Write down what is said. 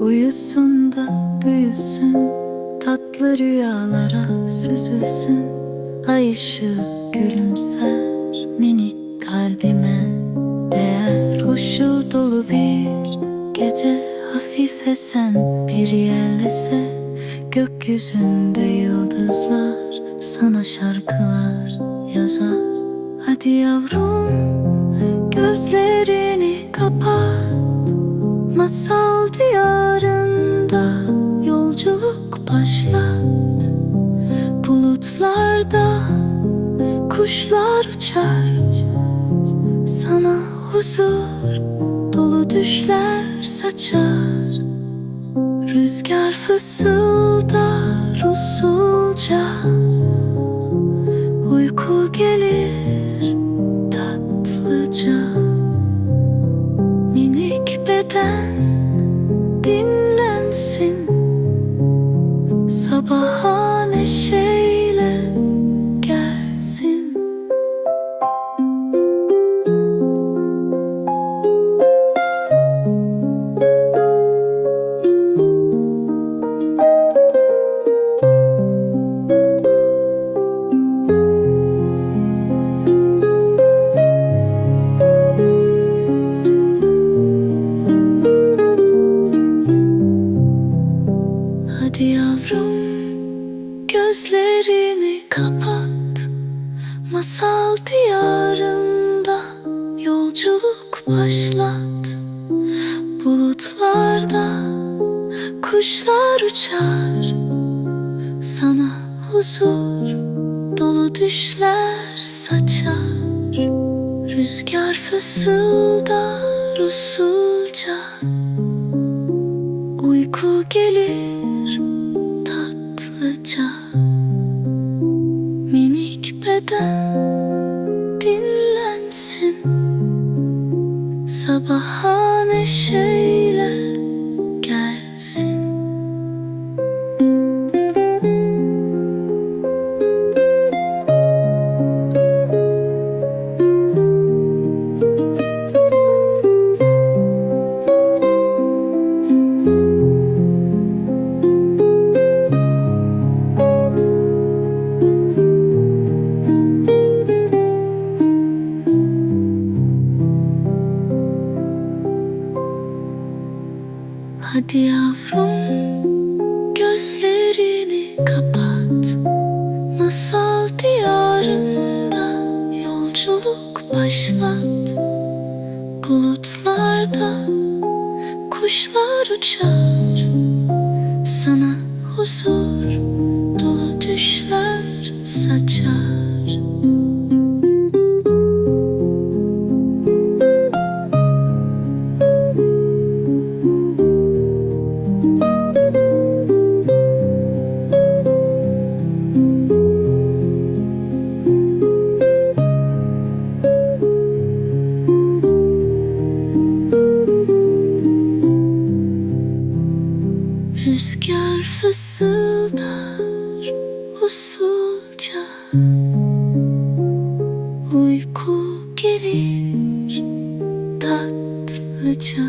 Uyusun da büyüsün Tatlı rüyalara süzülsün. Ay ışığı gülümser minik kalbime Değer. Huşu dolu bir gece hafif esen bir yerlese Gökyüzünde yıldızlar sana şarkılar yazar. Hadi yavrum gözlerini kapat Masal diyarında yolculuk başlat. Bulutlarda kuşlar uçar. Sana huzur dolu düşler saçar. Rüzgar fısıldar usulca. Uyku gelir tatlıca. Minik beden dinlensin. Sabaha neşeyle Masal diyarında yolculuk başlat. Bulutlarda kuşlar uçar. Sana huzur dolu düşler saçar. Rüzgar fısıldar usulca. Uyku gelir tatlıca Dinlensin. Sabaha neşeyle Hadi yavrum gözlerini kapat. Masal diyarında yolculuk başlat. Bulutlarda kuşlar uçar. Sana huzur Rüzgar fısıldar usulca. Uyku gelir tatlıca.